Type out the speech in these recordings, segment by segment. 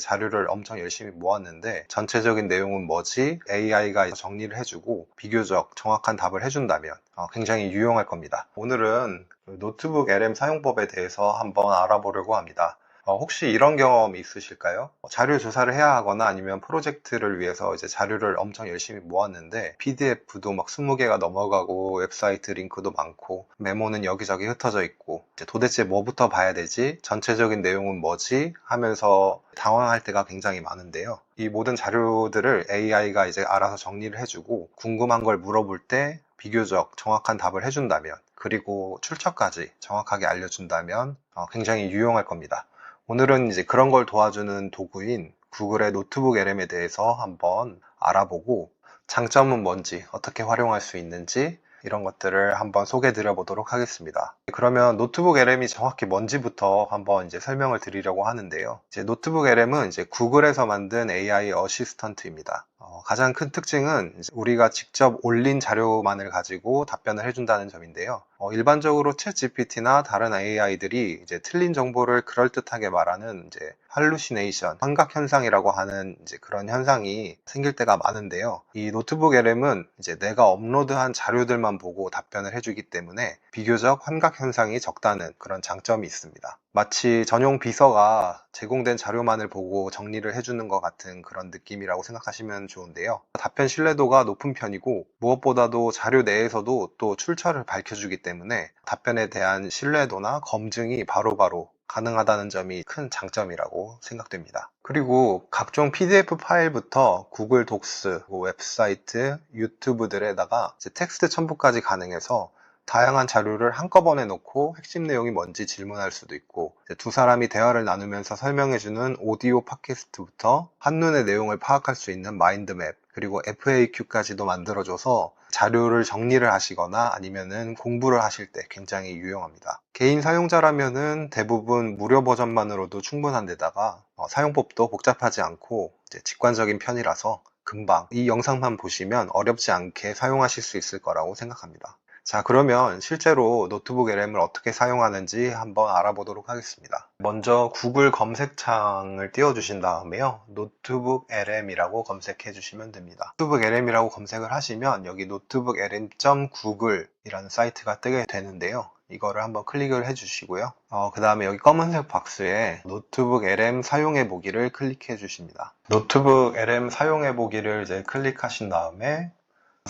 자료를 엄청 열심히 모았는데 전체적인 내용은 뭐지? AI가 정리를 해주고 비교적 정확한 답을 해준다면 어, 굉장히 유용할 겁니다. 오늘은 그 노트북 LM 사용법에 대해서 한번 알아보려고 합니다. 어, 혹시 이런 경험 있으실까요? 어, 자료 조사를 해야 하거나 아니면 프로젝트를 위해서 이제 자료를 엄청 열심히 모았는데 PDF도 막 20개가 넘어가고 웹사이트 링크도 많고 메모는 여기저기 흩어져 있고 도대체 뭐부터 봐야 되지? 전체적인 내용은 뭐지? 하면서 당황할 때가 굉장히 많은데요. 이 모든 자료들을 AI가 이제 알아서 정리를 해주고 궁금한 걸 물어볼 때 비교적 정확한 답을 해준다면 그리고 출처까지 정확하게 알려준다면 어, 굉장히 유용할 겁니다. 오늘은 이제 그런 걸 도와주는 도구인 구글의 노트북 LM에 대해서 한번 알아보고 장점은 뭔지 어떻게 활용할 수 있는지 이런 것들을 한번 소개해 드려 보도록 하겠습니다. 그러면 노트북 LM이 정확히 뭔지부터 한번 이제 설명을 드리려고 하는데요. 이제 노트북 LM은 이제 구글에서 만든 AI 어시스턴트입니다. 어, 가장 큰 특징은 우리가 직접 올린 자료만을 가지고 답변을 해준다는 점인데요. 어, 일반적으로 챗 GPT나 다른 AI들이 이제 틀린 정보를 그럴듯하게 말하는 이제 할루시네이션, 환각 현상이라고 하는 이제 그런 현상이 생길 때가 많은데요. 이 노트북 LM은 이제 내가 업로드한 자료들만 보고 답변을 해주기 때문에 비교적 환각 현상이 적다는 그런 장점이 있습니다. 마치 전용 비서가 제공된 자료만을 보고 정리를 해주는 것 같은 그런 느낌이라고 생각하시면 좋은데요. 답변 신뢰도가 높은 편이고 무엇보다도 자료 내에서도 또 출처를 밝혀주기 때문에 답변에 대한 신뢰도나 검증이 바로바로 가능하다는 점이 큰 장점이라고 생각됩니다. 그리고 각종 PDF 파일부터 구글 독스, 웹사이트, 유튜브들에다가 텍스트 첨부까지 가능해서 다양한 자료를 한꺼번에 놓고 핵심 내용이 뭔지 질문할 수도 있고 두 사람이 대화를 나누면서 설명해주는 오디오 팟캐스트부터 한눈에 내용을 파악할 수 있는 마인드맵 그리고 FAQ까지도 만들어줘서 자료를 정리를 하시거나 아니면은 공부를 하실 때 굉장히 유용합니다. 개인 사용자라면은 대부분 무료 버전만으로도 충분한 데다가 어, 사용법도 복잡하지 않고 직관적인 편이라서 금방 이 영상만 보시면 어렵지 않게 사용하실 수 있을 거라고 생각합니다. 자, 그러면 실제로 노트북 LM을 어떻게 사용하는지 한번 알아보도록 하겠습니다. 먼저 구글 검색창을 띄워주신 다음에요. 노트북 LM이라고 검색해 주시면 됩니다. 노트북 LM이라고 검색을 하시면 여기 노트북 LM.google 이라는 사이트가 뜨게 되는데요. 이거를 한번 클릭을 해 주시고요. 어, 그 다음에 여기 검은색 박스에 노트북 LM 사용해 보기를 클릭해 주십니다. 노트북 LM 사용해 보기를 이제 클릭하신 다음에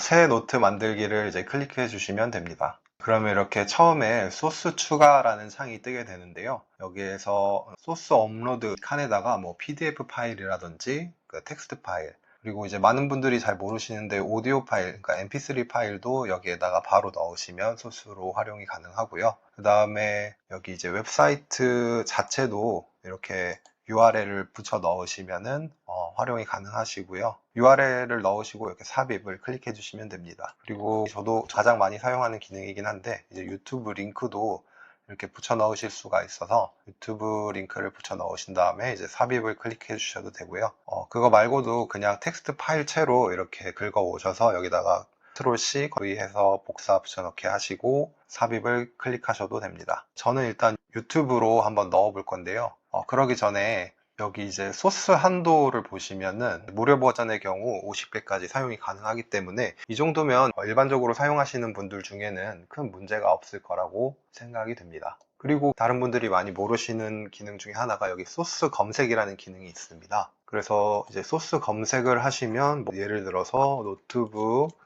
새 노트 만들기를 이제 클릭해 주시면 됩니다. 그러면 이렇게 처음에 소스 추가라는 창이 뜨게 되는데요. 여기에서 소스 업로드 칸에다가 뭐 PDF 파일이라든지 그 텍스트 파일 그리고 이제 많은 분들이 잘 모르시는데 오디오 파일, 그러니까 mp3 파일도 여기에다가 바로 넣으시면 소스로 활용이 가능하고요. 그 다음에 여기 이제 웹사이트 자체도 이렇게 URL을 붙여 넣으시면은 어, 활용이 가능하시고요. URL을 넣으시고 이렇게 삽입을 클릭해 주시면 됩니다. 그리고 저도 가장 많이 사용하는 기능이긴 한데 이제 유튜브 링크도 이렇게 붙여 넣으실 수가 있어서 유튜브 링크를 붙여 넣으신 다음에 이제 삽입을 클릭해 주셔도 되고요. 어, 그거 말고도 그냥 텍스트 파일채로 이렇게 긁어 오셔서 여기다가 컨트롤 C 거의해서 복사 붙여넣기 하시고 삽입을 클릭하셔도 됩니다. 저는 일단 유튜브로 한번 넣어 볼 건데요. 어, 그러기 전에 여기 이제 소스 한도를 보시면은 무료 버전의 경우 50배까지 사용이 가능하기 때문에 이 정도면 일반적으로 사용하시는 분들 중에는 큰 문제가 없을 거라고 생각이 됩니다. 그리고 다른 분들이 많이 모르시는 기능 중에 하나가 여기 소스 검색이라는 기능이 있습니다. 그래서 이제 소스 검색을 하시면 뭐 예를 들어서 노트북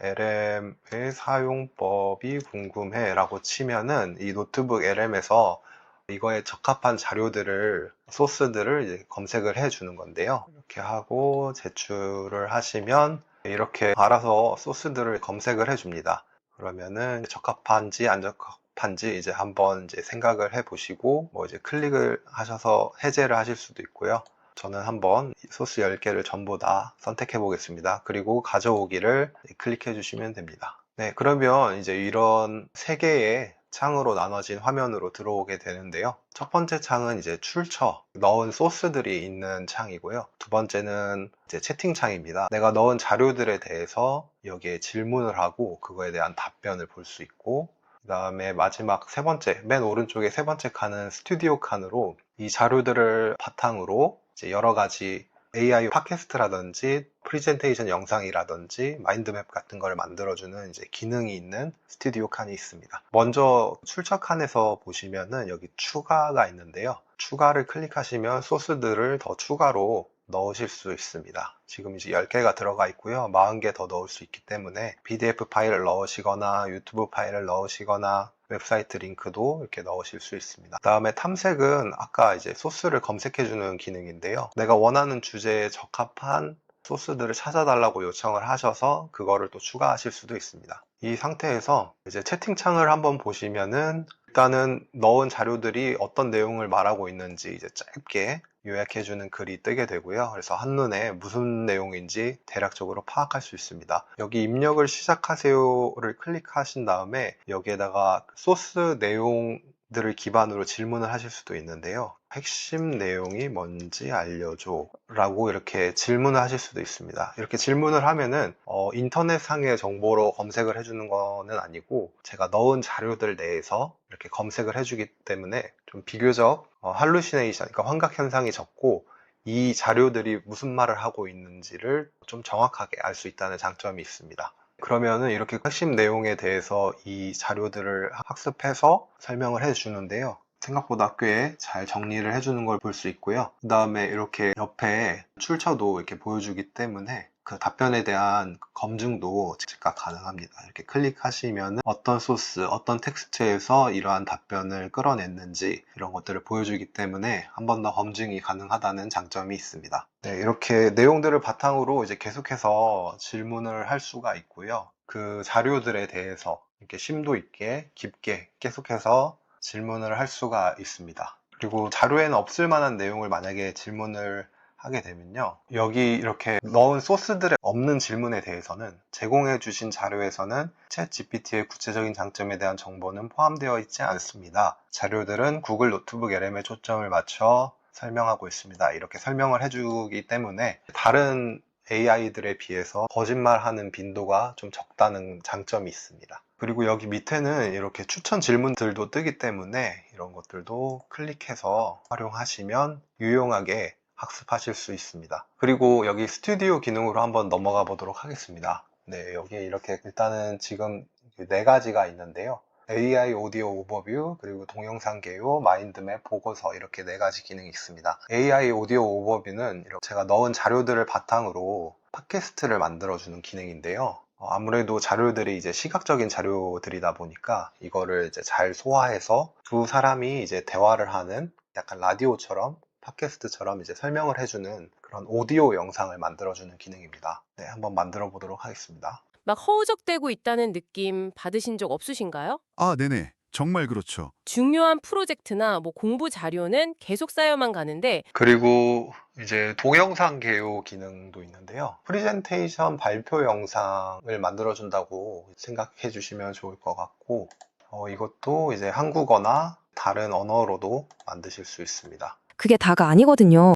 LM의 사용법이 궁금해 라고 치면은 이 노트북 LM에서 이거에 적합한 자료들을 소스들을 검색을 해 주는 건데요. 이렇게 하고 제출을 하시면 이렇게 알아서 소스들을 검색을 해 줍니다. 그러면은 적합한지 안 적합한지 이제 한번 이제 생각을 해 보시고 뭐 이제 클릭을 하셔서 해제를 하실 수도 있고요. 저는 한번 소스 10개를 전부 다 선택해 보겠습니다. 그리고 가져오기를 클릭해 주시면 됩니다. 네 그러면 이제 이런 세 개의 창으로 나눠진 화면으로 들어오게 되는데요. 첫 번째 창은 이제 출처, 넣은 소스들이 있는 창이고요. 두 번째는 이제 채팅창입니다. 내가 넣은 자료들에 대해서 여기에 질문을 하고 그거에 대한 답변을 볼 수 있고, 그 그다음에 마지막 세 번째, 맨 오른쪽에 세 번째 칸은 스튜디오 칸으로 이 자료들을 바탕으로 여러 가지 AI 팟캐스트라든지 프리젠테이션 영상이라든지 마인드맵 같은 걸 만들어주는 이제 기능이 있는 스튜디오 칸이 있습니다. 먼저 출처 칸에서 보시면은 여기 추가가 있는데요. 추가를 클릭하시면 소스들을 더 추가로 넣으실 수 있습니다. 지금 이제 10개가 들어가 있고요. 40개 더 넣을 수 있기 때문에 PDF 파일을 넣으시거나 유튜브 파일을 넣으시거나 웹사이트 링크도 이렇게 넣으실 수 있습니다. 다음에 탐색은 아까 이제 소스를 검색해주는 기능인데요. 내가 원하는 주제에 적합한 소스들을 찾아달라고 요청을 하셔서 그거를 또 추가하실 수도 있습니다. 이 상태에서 이제 채팅창을 한번 보시면은 일단은 넣은 자료들이 어떤 내용을 말하고 있는지 이제 짧게 요약해주는 글이 뜨게 되고요. 그래서 한눈에 무슨 내용인지 대략적으로 파악할 수 있습니다. 여기 입력을 시작하세요를 클릭하신 다음에 여기에다가 소스 내용 들을 기반으로 질문을 하실 수도 있는데요. 핵심 내용이 뭔지 알려줘 라고 이렇게 질문을 하실 수도 있습니다. 이렇게 질문을 하면은 어, 인터넷상의 정보로 검색을 해주는 거는 아니고 제가 넣은 자료들 내에서 이렇게 검색을 해주기 때문에 좀 비교적 어, 할루시네이션, 그러니까 환각 현상이 적고 이 자료들이 무슨 말을 하고 있는지를 좀 정확하게 알 수 있다는 장점이 있습니다. 그러면은 이렇게 핵심 내용에 대해서 이 자료들을 학습해서 설명을 해주는데요. 생각보다 꽤 잘 정리를 해주는 걸 볼 수 있고요. 그 다음에 이렇게 옆에 출처도 이렇게 보여주기 때문에 그 답변에 대한 검증도 즉각 가능합니다. 이렇게 클릭하시면 어떤 소스, 어떤 텍스트에서 이러한 답변을 끌어냈는지 이런 것들을 보여주기 때문에 한 번 더 검증이 가능하다는 장점이 있습니다. 네, 이렇게 내용들을 바탕으로 이제 계속해서 질문을 할 수가 있고요. 그 자료들에 대해서 이렇게 심도 있게 깊게 계속해서 질문을 할 수가 있습니다. 그리고 자료에는 없을 만한 내용을 만약에 질문을 하게 되면요. 여기 이렇게 넣은 소스들에 없는 질문에 대해서는 제공해 주신 자료에서는 챗 GPT의 구체적인 장점에 대한 정보는 포함되어 있지 않습니다. 자료들은 구글 노트북 LM에 초점을 맞춰 설명하고 있습니다. 이렇게 설명을 해주기 때문에 다른 AI들에 비해서 거짓말하는 빈도가 좀 적다는 장점이 있습니다. 그리고 여기 밑에는 이렇게 추천 질문들도 뜨기 때문에 이런 것들도 클릭해서 활용하시면 유용하게 학습하실 수 있습니다. 그리고 여기 스튜디오 기능으로 한번 넘어가 보도록 하겠습니다. 네, 여기에 이렇게 일단은 지금 네 가지가 있는데요. AI 오디오 오버뷰, 그리고 동영상 개요, 마인드맵, 보고서 이렇게 네 가지 기능이 있습니다. AI 오디오 오버뷰는 제가 넣은 자료들을 바탕으로 팟캐스트를 만들어주는 기능인데요. 어, 아무래도 자료들이 이제 시각적인 자료들이다 보니까 이거를 이제 잘 소화해서 두 사람이 이제 대화를 하는 약간 라디오처럼 팟캐스트처럼 이제 설명을 해주는 그런 오디오 영상을 만들어주는 기능입니다. 네, 한번 만들어 보도록 하겠습니다. 막 허우적대고 있다는 느낌 받으신 적 없으신가요? 아, 네네. 정말 그렇죠. 중요한 프로젝트나 뭐 공부 자료는 계속 쌓여만 가는데 그리고 이제 동영상 개요 기능도 있는데요. 프리젠테이션 발표 영상을 만들어준다고 생각해 주시면 좋을 것 같고, 어, 이것도 이제 한국어나 다른 언어로도 만드실 수 있습니다. 그게 다가 아니거든요.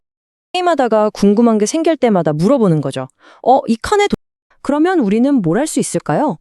게임하다가 궁금한 게 생길 때마다 물어보는 거죠. 어, 이 칸에 도... 그러면 우리는 뭘 할 수 있을까요?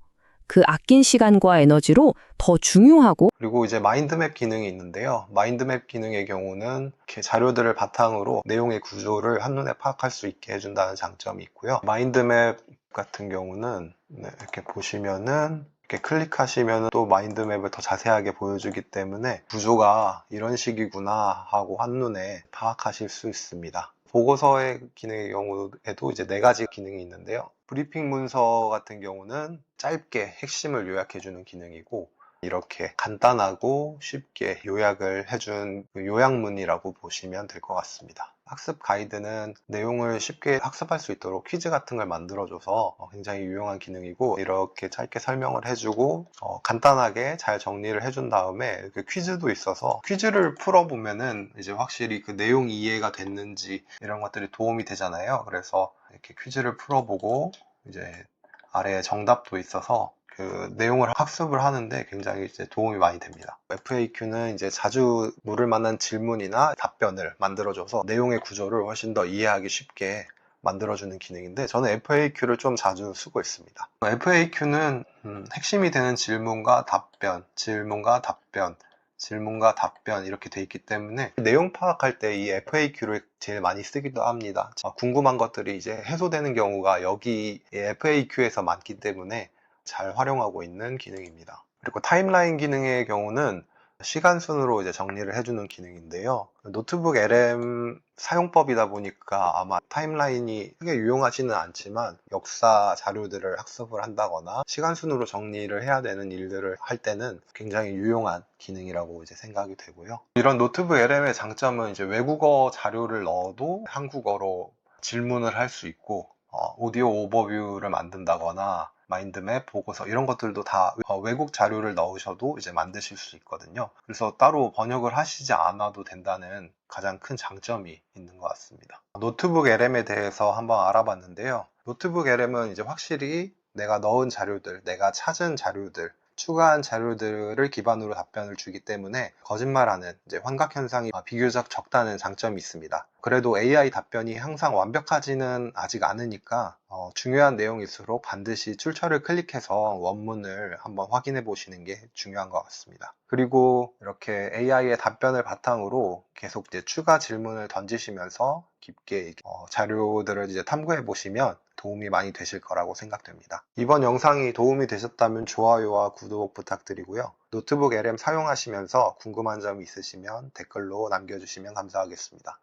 그 아낀 시간과 에너지로 더 중요하고 그리고 이제 마인드맵 기능이 있는데요. 마인드맵 기능의 경우는 이렇게 자료들을 바탕으로 내용의 구조를 한눈에 파악할 수 있게 해준다는 장점이 있고요. 마인드맵 같은 경우는 네, 이렇게 보시면은 클릭하시면 또 마인드맵을 더 자세하게 보여주기 때문에 구조가 이런 식이구나 하고 한눈에 파악하실 수 있습니다. 보고서의 기능의 경우에도 이제 네 가지 기능이 있는데요. 브리핑 문서 같은 경우는 짧게 핵심을 요약해주는 기능이고 이렇게 간단하고 쉽게 요약을 해준 그 요약문이라고 보시면 될 것 같습니다. 학습 가이드는 내용을 쉽게 학습할 수 있도록 퀴즈 같은 걸 만들어줘서 어, 굉장히 유용한 기능이고 이렇게 짧게 설명을 해주고 어, 간단하게 잘 정리를 해준 다음에 그 퀴즈도 있어서 퀴즈를 풀어보면은 이제 확실히 그 내용 이해가 됐는지 이런 것들이 도움이 되잖아요. 그래서 이렇게 퀴즈를 풀어보고 이제 아래에 정답도 있어서 그 내용을 학습을 하는데 굉장히 이제 도움이 많이 됩니다. FAQ는 이제 자주 물을 만한 질문이나 답변을 만들어줘서 내용의 구조를 훨씬 더 이해하기 쉽게 만들어주는 기능인데 저는 FAQ를 좀 자주 쓰고 있습니다. FAQ는 음, 핵심이 되는 질문과 답변, 질문과 답변, 질문과 답변 이렇게 돼 있기 때문에 내용 파악할 때 이 FAQ를 제일 많이 쓰기도 합니다. 아, 궁금한 것들이 이제 해소되는 경우가 여기 FAQ에서 많기 때문에 잘 활용하고 있는 기능입니다. 그리고 타임라인 기능의 경우는 시간 순으로 이제 정리를 해주는 기능인데요. 노트북 LM 사용법이다 보니까 아마 타임라인이 크게 유용하지는 않지만 역사 자료들을 학습을 한다거나 시간 순으로 정리를 해야 되는 일들을 할 때는 굉장히 유용한 기능이라고 이제 생각이 되고요. 이런 노트북 LM의 장점은 이제 외국어 자료를 넣어도 한국어로 질문을 할 수 있고 어, 오디오 오버뷰를 만든다거나 마인드맵, 보고서 이런 것들도 다 어, 외국 자료를 넣으셔도 이제 만드실 수 있거든요. 그래서 따로 번역을 하시지 않아도 된다는 가장 큰 장점이 있는 것 같습니다. 노트북 LM에 대해서 한번 알아봤는데요. 노트북 LM은 이제 확실히 내가 넣은 자료들, 내가 찾은 자료들, 추가한 자료들을 기반으로 답변을 주기 때문에 거짓말하는 이제 환각 현상이 비교적 적다는 장점이 있습니다. 그래도 AI 답변이 항상 완벽하지는 아직 않으니까 어, 중요한 내용일수록 반드시 출처를 클릭해서 원문을 한번 확인해 보시는 게 중요한 것 같습니다. 그리고 이렇게 AI의 답변을 바탕으로 계속 이제 추가 질문을 던지시면서 깊게 어, 자료들을 이제 탐구해 보시면 도움이 많이 되실 거라고 생각됩니다. 이번 영상이 도움이 되셨다면 좋아요와 구독 부탁드리고요. 노트북 LM 사용하시면서 궁금한 점이 있으시면 댓글로 남겨주시면 감사하겠습니다.